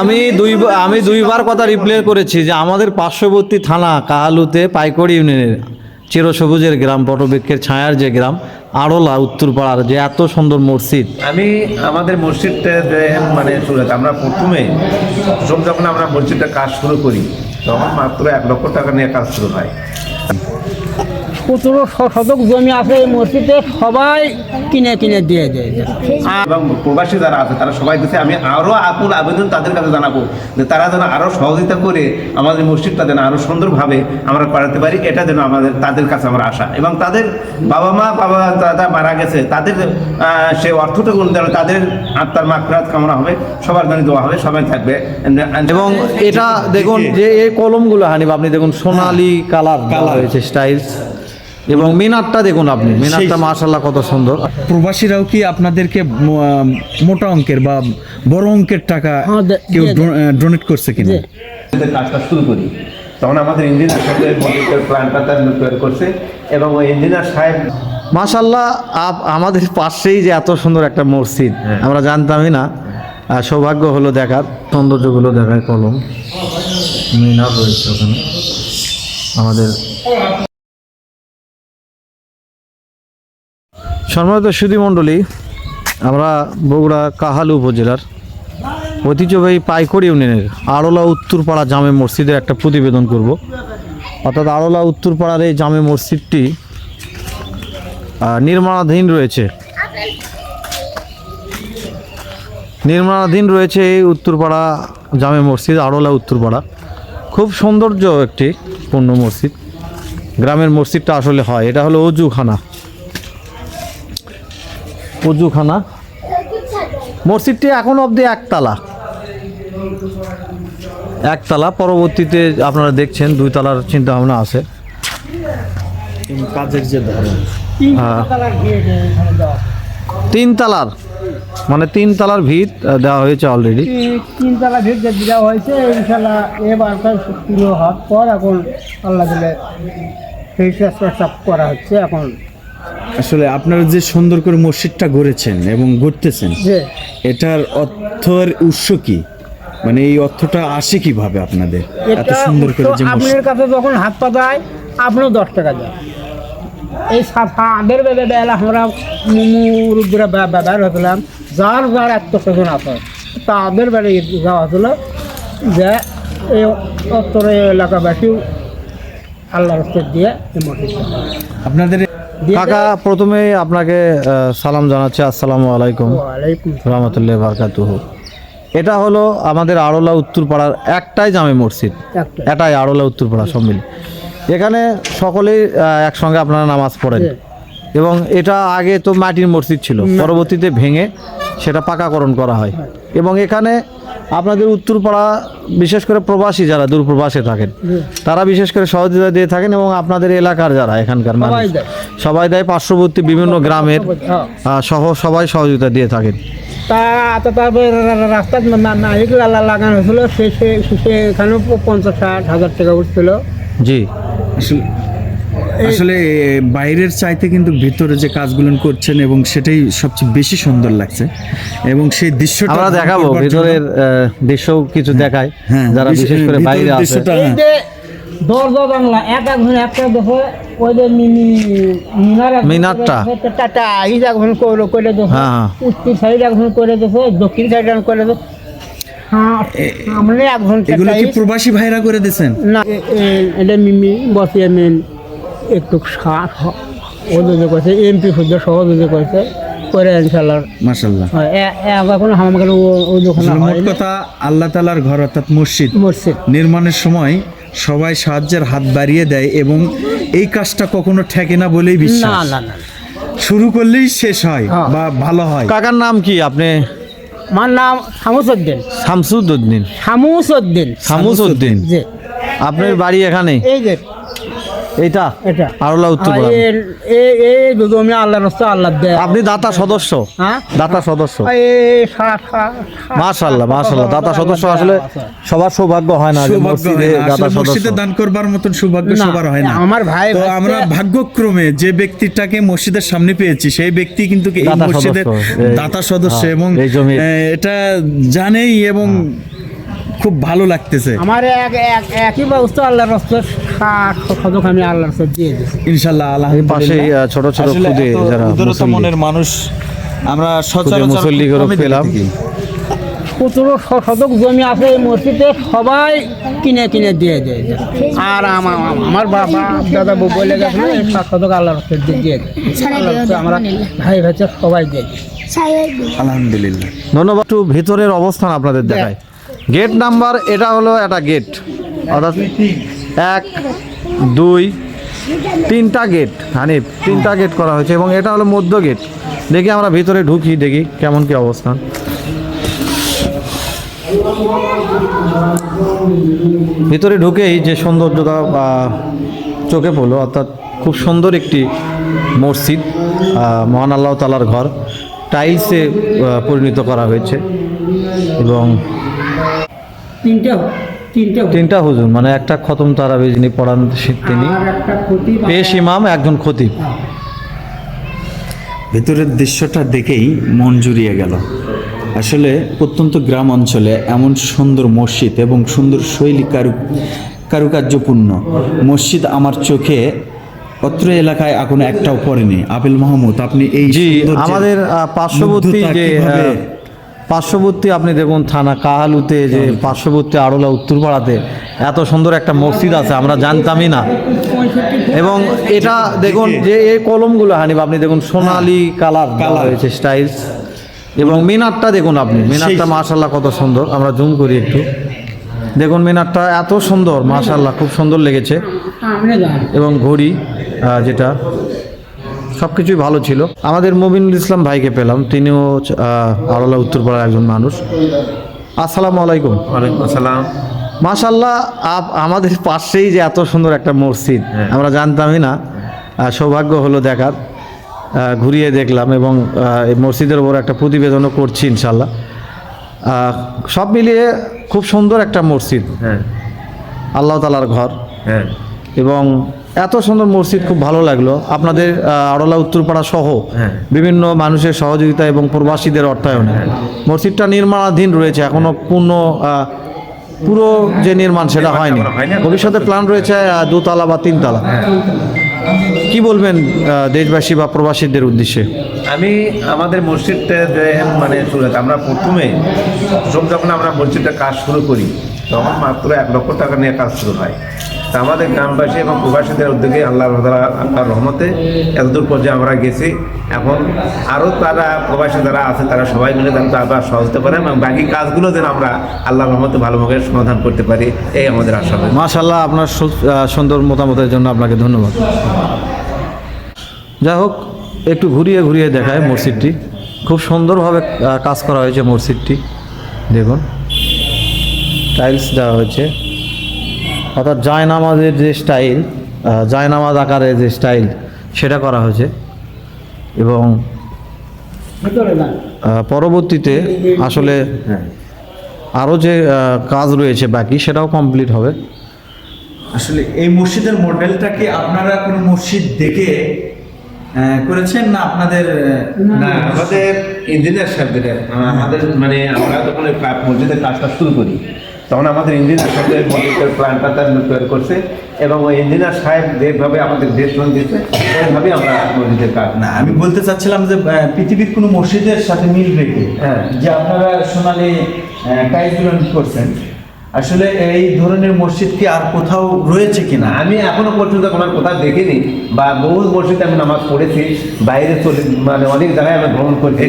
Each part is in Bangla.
আমি দুই আমি দুইবার কথা রিপ্লে করেছি যে আমাদের পার্শ্ববর্তী থানা কাহালুতে পাইকড়ি ইউনিয়নের চিরসবুজের গ্রাম, পটবৃক্ষের ছায়ার যে গ্রাম, আড়লা, উত্তরপাড়ার যে এত সুন্দর মসজিদ। আমি আমাদের মসজিদটা মানে আমরা প্রথম যখন আমরা মসজিদটা কাজ শুরু করি, তখন মাত্র এক লক্ষ টাকা নিয়ে কাজ শুরু হয়। সতেরো শতক জমি আছে এই মসজিদে সবাই কিনে কিনে দিয়ে দেয়। এবং প্রবাসী যারা আছে তারা সবাই দিচ্ছে আমি আরও আকুল আবেদন তাদের কাছে জানাব যে তারা যেন আরও সহযোগিতা করে আমাদের মসজিদটা যেন আরও সুন্দরভাবে আমরা করাতে পারি এটা যেন আমাদের তাদের কাছে আমার আশা। এবং তাদের বাবা মা বাবা দাদা মারা গেছে তাদের সে অর্থটুকু যেন তাদের আত্মার মাকড়াত কামনা হবে সবার জন্য দেওয়া হবে সবাই থাকবে। এবং এটা দেখুন যে এই কলমগুলো হানিব আপনি দেখুন সোনালি কালার কালার হয়েছে স্টাইলস এবং মিনারটা দেখুন আপনি মিনারটা মাশাল্লাহ কত সুন্দর। প্রবাসীরাও কি আপনাদেরকে মোটা অঙ্কের বা বড় অঙ্কের টাকা হ্যাঁ, কেউ ডোনেট করছে কিনা। কাজটা শুরু করি। তখন আমাদের ইঞ্জিনিয়ার সাথে প্ল্যানটা তার তৈরি করছে এবং ওই ইঞ্জিনিয়ার সাহেব মাশাল্লাহ আপ আমাদের পাশেই যে এত সুন্দর একটা মসজিদ আমরা জানতামই না। সৌভাগ্য হলো দেখার সৌন্দর্যগুলো দেখার কলম। মিনার রয়েছে ওখানে। আমাদের সম্মানিত সুধী মণ্ডলী, আমরা বগুড়া কাহালু উপজেলার ঐতিহ্যবাহী পাইকড়ি ইউনিয়নের আড়লা উত্তরপাড়া জামে মসজিদের একটা প্রতিবেদন করব। অর্থাৎ আড়লা উত্তরপাড়ার এই জামে মসজিদটি নির্মাণাধীন রয়েছে। নির্মাণাধীন রয়েছে এই উত্তরপাড়া জামে মসজিদ, আড়লা উত্তরপাড়া। খুব সৌন্দর্য একটি পূর্ণ মসজিদ। গ্রামের মসজিদটা আসলে হয়, এটা হলো অজুখানা। অজুখানা মসজিদটি এখন অবধি একতলা। একতলা পরবর্তীতে আপনারা দেখছেন দুই তলার চিন্তা ভাবনা আছে কাজের যে হ্যাঁ। তিন তালার মানে তিন তালার ভিত দেওয়া হয়েছে অলরেডি তিন ভিড় যে দেওয়া হয়েছে ইনশাল্লাহ এবার পুরো হাত পর এখন আল্লাহ দিলে সেই চেষ্টা করা হচ্ছে এখন। আসলে আপনারা যে সুন্দর করে মসজিদটা গড়েছেন এবং গড়তেছেন এটার অর্থের উৎস কি? মানে এই অর্থটা আসে কীভাবে আপনাদের? এত সুন্দর করে যে আপনার কাছে যখন হাত পা দেয় আপনিও দশ টাকা দেয় এই সাদের বেবে বেলা আমরা মুরুদ্দরা ব্যবহার হতলাম যার যার আত্মস্বজন আছে। তাদের বেড়ে যাওয়া হতো যে এই উত্তর এলাকাবাসী আল্লাহ রস্তের দিয়ে আপনাদের কাকা প্রথমে আপনাকে সালাম জানাচ্ছি। আসসালামু আলাইকুম। রহমতুল্লাহ বারকাতুহ। এটা হলো আমাদের আড়লা উত্তরপাড়ার একটাই জামে মসজিদ। এটাই আড়লা উত্তরপাড়া সম্মিলিত এখানে সকলেই একসঙ্গে আপনারা নামাজ পড়েন। এবং এটা আগে তো মাটির মসজিদ ছিল। পরবর্তীতে ভেঙে সেটা পাকাকরণ করা হয়। এবং এখানে আপনাদের উত্তরপাড়া বিশেষ করে প্রবাসী যারা দূর প্রবাসে থাকেন তারা বিশেষ করে সহযোগিতা দিয়ে থাকেন এবং আপনাদের এলাকার যারা এখানকার মানুষ সবাই দেয়। পার্শ্ববর্তী বিভিন্ন গ্রামের হ্যাঁ। সহ সবাই সহযোগিতা দিয়ে থাকেন তারপরে লাগানো হয়েছিল সে সে- সেখানেও পঞ্চাশ ষাট হাজার টাকা উঠছিল জি আসলে বাইরের চাইতে কিন্তু ভিতরে যে কাজগুলো করছেন এবং সেটাই সবচেয়ে বেশি সুন্দর লাগছে এবং সেই দৃশ্যটা আমরা দেখাবো ভিতরের আহ, দৃশ্যও কিছু দেখাই হ্যাঁ, যারা বিশেষ- করে বাইরে আছে দৃশ্যটা- এই যে দরজা বাংলা এক এক ঘরে একটা দেখো ওই যে মিনি মিনার মিনারটা। টাটা এই যে ঘরে করে করে দেখো হ্যাঁ, হ্যাঁ। উত্তর সাইড এক ঘরে করে দেখো দক্ষিণ সাইড এক করে দেখো হ্যাঁ সামনে এক ঘণ্টা এগুলো কি প্রবাসী ভাইরা করে দিয়েছেন না এটা মিমি বসিয়ে মেন একটু সার ওদের করেছে এমপি সদ্য সহযোগী করেছে করে ইনশাল্লাহ। মাসাল্লাহ হয়, এ- এ- ও দোকানে মোট কথা আল্লাহ তালার ঘর অর্থাৎ মসজিদ। মসজিদ। নির্মাণের সময় সবাই সাহায্যের হাত বাড়িয়ে দেয় এবং এই কাজটা কখনো ঠেকে না বলেই বিশ্বাস। না না শুরু করলেই শেষ হয় হ্যাঁ। বা ভালো হয়। কাকার নাম কি আপনি? আমার নাম শামসুদ্দিন। শামুসউদ্দিন শামুসউদ্দিন যে আপনার বাড়ি এখানে? এই যে এইটা? এটা। আরলা আল্লাহ রাস্তা আল্লাহ দেয়। আপনি দাতা সদস্য। হ্যাঁ? দাতা সদস্য। মাশাল্লাহ মাশাল্লাহ দাতা সদস্য আসলে সবার সৌভাগ্য হয় না মসজিদে দাতা সদস্য। মসজিদে দান করবার মতন সৌভাগ্য সবার হয় না। আমার ভাই তো আমরা ভাগ্যক্রমে যে ব্যক্তিটাকে মসজিদের সামনে পেয়েছি সেই ব্যক্তি কিন্তু এই দাতা মসজিদের সদস্য, দাতা সদস্য হ্যাঁ, এবং এটা জানেই এবং খুব ভালো লাগতেছে। আমার এক এক একই ব্যবস্থা আল্লাহর রাস্তা সদক আমি আল্লাহর রাস্তা দিয়ে দিচ্ছি ইনশাল্লাহ আল্লাহ পাশে ছোট ছোট খুদে যারা। মনের মানুষ আমরা সচরাচর পেলাম। সতেরো শতক জমি আছে এই মসজিদে সবাই কিনে কিনে দিয়ে দেয়। আর আমার আমার বাবা দাদা বউ বলে গেছে সাত শতক আল্লাহর রাস্তা দিয়ে দিয়ে দেয়। আমরা ভাই ভাই সবাই দিয়ে দিই আলহামদুলিল্লাহ। ধন্যবাদ। একটু ভেতরের অবস্থান আপনাদের দেখায় গেট নাম্বার এটা হলো একটা গেট অর্থাৎ এক, দুই, তিনটা গেট হানিফ, তিনটা গেট করা হয়েছে এবং এটা হলো মধ্য গেট দেখি আমরা ভিতরে ঢুকি, দেখি কেমন কি অবস্থান ভিতরে ঢুকেই যে সৌন্দর্যতা বা চোখে পড়ল, অর্থাৎ খুব সুন্দর একটি মসজিদ মহান আল্লাহ তালার ঘর। টাইলসে পরিণত করা হয়েছে এবং তিনটে তিনটে তিনটা হুজুর মানে একটা খতম তারাবি যিনি পড়ান তিনি আর একটা ক্ষতি পেশ ইমাম একজন খতিব। ভেতরের দৃশ্যটা দেখেই মন জুড়িয়ে গেল। আসলে প্রত্যন্ত গ্রাম অঞ্চলে এমন সুন্দর মসজিদ এবং সুন্দর শৈলী কারু কারুকার্যপূর্ণ। মসজিদ আমার চোখে অত্র এলাকায় এখনও একটাও পড়েনি। আবিল মাহমুদ আপনি এই আমাদের পার্শ্ববর্তী যে পার্শ্ববর্তী আপনি দেখুন থানা কাহালুতে যে পার্শ্ববর্তী আড়লা উত্তরপাড়াতে এত সুন্দর একটা মসজিদ আছে আমরা জানতামই না। এবং এটা দেখুন যে এই কলমগুলো হানিব আপনি দেখুন সোনালি কালার কালার। হয়েছে স্টাইলস। এবং মিনারটা দেখুন আপনি মিনারটা মাশাল্লাহ কত সুন্দর আমরা জুম করি একটু। দেখুন মিনারটা এত সুন্দর মাশাল্লাহ খুব সুন্দর লেগেছে। এবং ঘড়ি যেটা সব কিছুই ভালো ছিল। আমাদের মবিনুল ইসলাম ভাইকে পেলাম। তিনিও আড়লা উত্তরপাড়ার একজন মানুষ। আসসালামু আলাইকুম। ওয়ালাইকুম আসসালাম। মাশাল্লাহ আপ আমাদের পাশেই যে এত সুন্দর একটা মসজিদ আমরা জানতামই না। সৌভাগ্য হলো দেখার। ঘুরিয়ে দেখলাম এবং এই মসজিদের উপর একটা প্রতিবেদনও করছি ইনশাল্লাহ সব মিলিয়ে খুব সুন্দর একটা মসজিদ। হ্যাঁ। আল্লাহ তালার ঘর। হ্যাঁ। এবং এত সুন্দর মসজিদ খুব ভালো লাগল। আপনাদের আড়লা উত্তরপাড়া সহ হ্যাঁ। বিভিন্ন মানুষের সহযোগিতা এবং প্রবাসীদের অর্থায়নে। মসজিদটা নির্মাণাধীন রয়েছে এখনও পূর্ণ পুরো যে নির্মাণ সেটা হয়নি। ভবিষ্যতে প্ল্যান রয়েছে দুতলা বা তিনতলা। কি বলবেন দেশবাসী বা প্রবাসীদের উদ্দেশ্যে? আমি আমাদের মসজিদটা যে মানে আমরা প্রথমে প্রথম যখন আমরা মসজিদটা কাজ শুরু করি তখন মাত্র এক লক্ষ টাকা নিয়ে কাজ শুরু হয়। তা আমাদের গ্রামবাসী এবং প্রবাসীদের উদ্যোগে আল্লাহ আল্লাহর রহমতে এতদূর পর্যায়ে আমরা গেছি। এখন আরও তারা প্রবাসী যারা আছে, তারা সবাই মিলে যেন আবার সহজতে পারে এবং বাকি কাজগুলো যেন আমরা আল্লাহর রহমতে ভালোভাবে সমাধান করতে পারি, এই আমাদের আশা। মাশাল্লাহ আপনার সুন্দর মতামতের জন্য আপনাকে ধন্যবাদ। যাই হোক, একটু ঘুরিয়ে ঘুরিয়ে দেখায় মসজিদটি। খুব সুন্দরভাবে কাজ করা হয়েছে মসজিদটি। দেখুন, টাইলস দেওয়া হয়েছে। অর্থাৎ জায়নামাজের যে স্টাইল জায়নামাজ আকারের যে স্টাইল সেটা করা হয়েছে। এবং পরবর্তীতে আসলে আরও যে কাজ রয়েছে বাকি সেটাও কমপ্লিট হবে। আসলে এই মসজিদের মডেলটা কি আপনারা কোনো মসজিদ দেখে করেছেন না আপনাদের না। আমাদের ইঞ্জিনিয়ার সাহেবদের আমাদের মানে আমরা কা- মসজিদের কাজটা শুরু করি তখন আমাদের ইঞ্জিনিয়ার সাহেবের মসজিদের প্ল্যানটা তার তৈরি করছে এবং ওই ইঞ্জিনিয়ার সাহেব যেভাবে আমাদের দেশ লোন দিচ্ছে সেভাবে আমরা মসজিদের কাজ না আমি বলতে চাচ্ছিলাম যে পৃথিবীর কোনো মসজিদের সাথে মিল রেখে হ্যাঁ। যে আপনারা সোনালি টাইলসগুলো করছেন আসলে এই ধরনের মসজিদ কি আর কোথাও রয়েছে কিনা? আমি এখনও পর্যন্ত কোনো কোথাও দেখিনি বা বহু মসজিদে আমি নামাজ পড়েছি বাইরে চলে মানে অনেক জায়গায় আমি ভ্রমণ করেছি।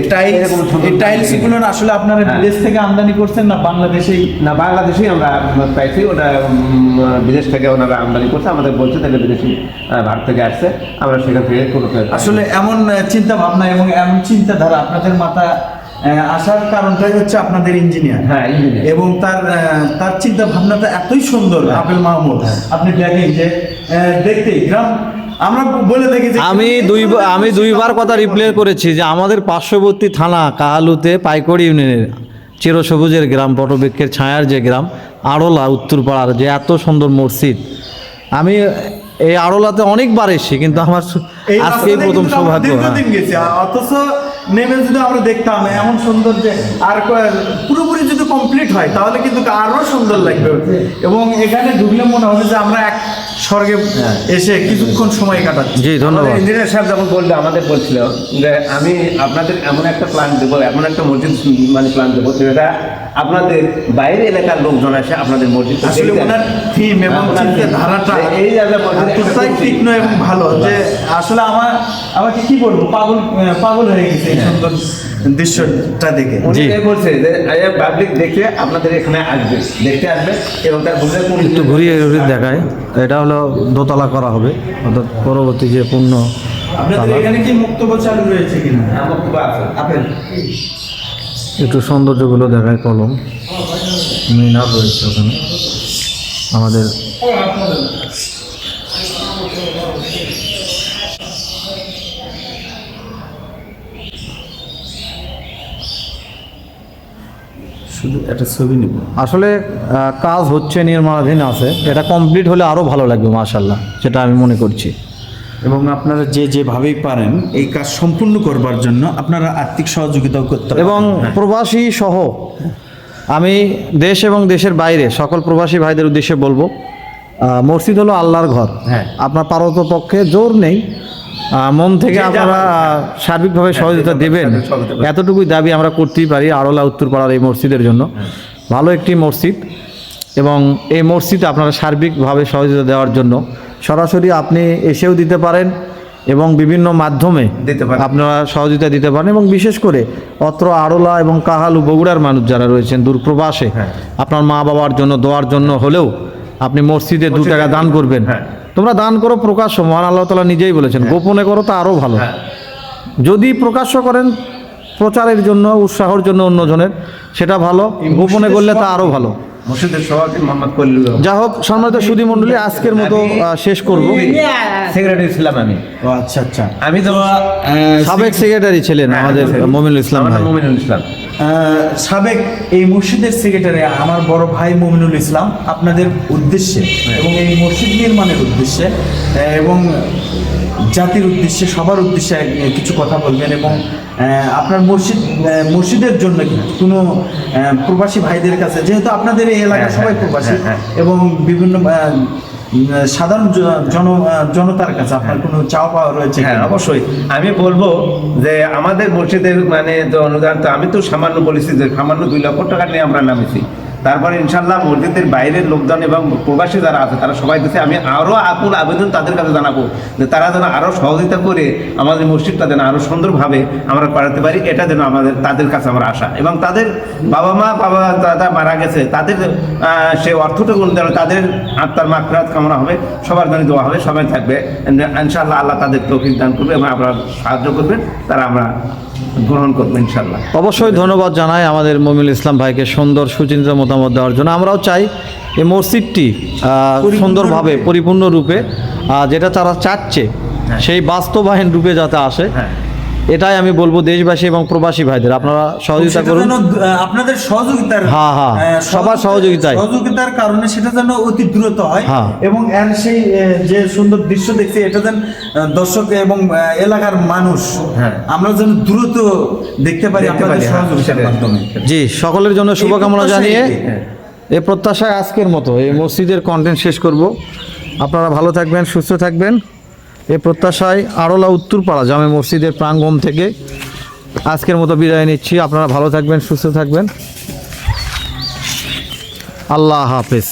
টাইলসগুলো আসলে আপনারা হ্যাঁ। বিদেশ থেকে আমদানি করছেন না বাংলাদেশেই? না বাংলাদেশেই আমরা পাইছি। ওটা বিদেশ থেকে ওনারা আমদানি করছে। আমাদের বলছে তাহলে বিদেশি ভারত থেকে আসছে। আমরা সেখান থেকে কোনো আসলে এমন চিন্তা ভাবনা এবং এমন চিন্তাধারা আপনাদের মাথা আসার কারণটাই হচ্ছে আপনাদের ইঞ্জিনিয়ার হ্যাঁ এবং তার তার চিন্তা ভাবনাটা এতই সুন্দর আপেল মাহমুদ। আপনি দেখেন যে আহ, দেখতেই গ্রাম আমরা বলে যে আমি দুই আমি দুইবার কথা রিপ্লে করেছি যে আমাদের পার্শ্ববর্তী থানা কাহালুতে পাইকড়ি ইউনিয়নের চিরসবুজের গ্রাম বটবৃক্ষের ছায়ার যে গ্রাম আড়লা উত্তরপাড়ার যে এত সুন্দর মসজিদ। আমি এই আড়লাতে অনেকবার এসেছি কিন্তু আমার আজকেই প্রথম সৌভাগ্য হ্যাঁ। অথচ নেমে যদি আমরা দেখতাম এমন সুন্দর যে আর পুরোপুরি যদি কমপ্লিট হয় তাহলে কিন্তু আরও সুন্দর লাগবে। এবং এখানে ঢুকলে মনে হবে যে আমরা এক স্বর্গে এসে কিছুক্ষণ সময় কাটাচ্ছি। জি ধন্যবাদ। ইঞ্জিনিয়ার সাহেব যেমন বললে আমাদের বলছিল যে আমি আপনাদের এমন একটা প্ল্যান দেবো এমন একটা মসজিদ মানে প্ল্যান দেবো যেটা আপনাদের বাইরে এলাকার লোকজন আসে আপনাদের মসজিদ আসলে ওনার থিম এবং চিন্তাধারাটা এই জায়গায় মসজিদ এতটাই তীক্ষ্ণ এবং ভালো। যে আসলে আমার আমাকে কি বলব? পাগল পাগল হয়ে গেছে এই সুন্দর দৃশ্যটা দেখে। উনি। বলছে যে পাবলিক দেখতে আপনাদের এখানে আসবে দেখতে আসবে এবং তার বুঝে কোন একটু ঘুরিয়ে ঘুরিয়ে দেখায়। এটা হলো দোতলা করা হবে অর্থাৎ পরবর্তী যে পূর্ণ আপনাদের এখানে কি মুক্তব চালু রয়েছে কিনা? আপেল। একটু সৌন্দর্যগুলো দেখায় কলম। মিনার রয়েছে ওখানে। আমাদের শুধু একটা ছবি নেব। আসলে কাজ হচ্ছে নির্মাণাধীন আছে। এটা কমপ্লিট হলে আরও ভালো লাগবে মাশাল্লাহ সেটা আমি মনে করছি। এবং আপনারা যে যেভাবেই পারেন এই কাজ সম্পূর্ণ করবার জন্য আপনারা আর্থিক সহযোগিতাও করতে এবং প্রবাসী সহ আমি দেশ এবং দেশের বাইরে সকল প্রবাসী ভাইদের উদ্দেশ্যে বলব মসজিদ হলো আল্লাহর ঘর হ্যাঁ। আপনার পারত পক্ষে জোর নেই মন থেকে আপনারা পারেন, হ্যাঁ। সার্বিকভাবে সহযোগিতা দেবেন। এতটুকুই দাবি আমরা করতেই পারি আরলা উত্তরপাড়ার এই মসজিদের জন্য। ভালো একটি মসজিদ এবং এই মসজিদে আপনারা সার্বিকভাবে সহযোগিতা দেওয়ার জন্য সরাসরি আপনি এসেও দিতে পারেন এবং বিভিন্ন মাধ্যমে দিতে পারেন। আপনারা সহযোগিতা দিতে পারেন এবং বিশেষ করে অত্র আড়লা এবং কাহালু বগুড়ার মানুষ যারা রয়েছেন দূর প্রবাসে হ্যাঁ। আপনার মা বাবার জন্য দোয়ার জন্য হলেও আপনি মসজিদে দু টাকা দান করবেন হ্যাঁ। তোমরা দান করো প্রকাশ্য মহান আল্লাহ তালা নিজেই বলেছেন গোপনে করো তা আরও ভালো হ্যাঁ। যদি প্রকাশ্য করেন প্রচারের জন্য উৎসাহর জন্য অন্যজনের সেটা ভালো গোপনে করলে তা আরও ভালো মসজিদের সভাপতি মোহাম্মদ কলিল যা হোক সম্মানিত সুদী মণ্ডলী আজকের মতো শেষ করব। সেক্রেটারি ছিলাম আমি। ও আচ্ছা আচ্ছা। আমি তো সাবেক সেক্রেটারি ছিলেন আমাদের মমিনুল ইসলাম ভাই। মমিনুল ইসলাম। আহ, সাবেক এই মসজিদের সেক্রেটারি আমার বড় ভাই মমিনুল ইসলাম আপনাদের উদ্দেশ্যে এবং এই মসজিদ নির্মাণের উদ্দেশ্যে এবং জাতির উদ্দেশ্যে সবার উদ্দেশ্যে কিছু কথা বলবেন এবং আপনার মসজিদ মসজিদের জন্য কি কোনো প্রবাসী ভাইদের কাছে যেহেতু আপনাদের এই এলাকার হ্যাঁ, সবাই হ্যাঁ, প্রবাসী হ্যাঁ, এবং বিভিন্ন সাধারণ জন জনতার কাছে আপনার কোনো চাওয়া পাওয়া রয়েছে হ্যাঁ অবশ্যই। আমি বলব যে আমাদের মসজিদের মানে অনুদান তো আমি তো সামান্য বলেছি যে সামান্য দুই লক্ষ টাকা নিয়ে আমরা নামেছি। তারপরে ইনশাল্লাহ মসজিদের বাইরের লোকজন এবং প্রবাসী যারা আছে, তারা সবাই দিচ্ছে আমি আরও আকুল আবেদন তাদের কাছে জানাব, যে তারা যেন আরও সহযোগিতা করে আমাদের মসজিদটা যেন আরও সুন্দরভাবে আমরা করাতে পারি, এটা যেন আমাদের, তাদের কাছে আমরা আশা। এবং তাদের বাবা মা বাবা, দাদা মারা গেছে, তাদের সে অর্থটুকু যেন তাদের আত্মার মাকরাত কামনা হবে, সবার জন্য দোয়া হবে, সবাই থাকবে। ইনশাল্লাহ আল্লাহ তাদের তৌফিক দান করবে এবং আপনারা সাহায্য করবেন, তারা আমরা গ্রহণ করব ইনশাল্লাহ অবশ্যই ধন্যবাদ জানাই আমাদের মমিনুল ইসলাম ভাইকে সুন্দর সুচিন্তিত মতামত দেওয়ার জন্য। আমরাও চাই এই মসজিদটি সুন্দরভাবে পরিপূর্ণ রূপে যেটা তারা চাচ্ছে সেই বাস্তবায়ন রূপে যাতে আসে। হ্যাঁ। এটাই আমি বলব দেশবাসী এবং প্রবাসী ভাইদের আপনারা সহযোগিতা করুন আপনাদের সহযোগিতার হ্যাঁ, হ্যাঁ, সবার সহযোগিতায়। সহযোগিতার কারণে সেটা যেন অতি দ্রুত হয় হ্যাঁ। এবং এর সেই যে সুন্দর দৃশ্য দেখছি এটা যেন দর্শক এবং এলাকার মানুষ হ্যাঁ। আমরা যেন দ্রুত দেখতে পারি আপনাদের হ্যাঁ, সহযোগিতার মাধ্যমে জি সকলের জন্য শুভকামনা জানিয়ে হ্যাঁ। প্রত্যাশায় আজকের মতো এই মসজিদের কন্টেন্ট শেষ করব আপনারা ভালো থাকবেন সুস্থ থাকবেন এই প্রত্যাশায় আরলা উত্তরপাড়া জামে মসজিদের প্রাঙ্গণ থেকে আজকের মতো বিদায় নিচ্ছি। আপনারা ভালো থাকবেন, সুস্থ থাকবেন। আল্লাহ হাফেজ।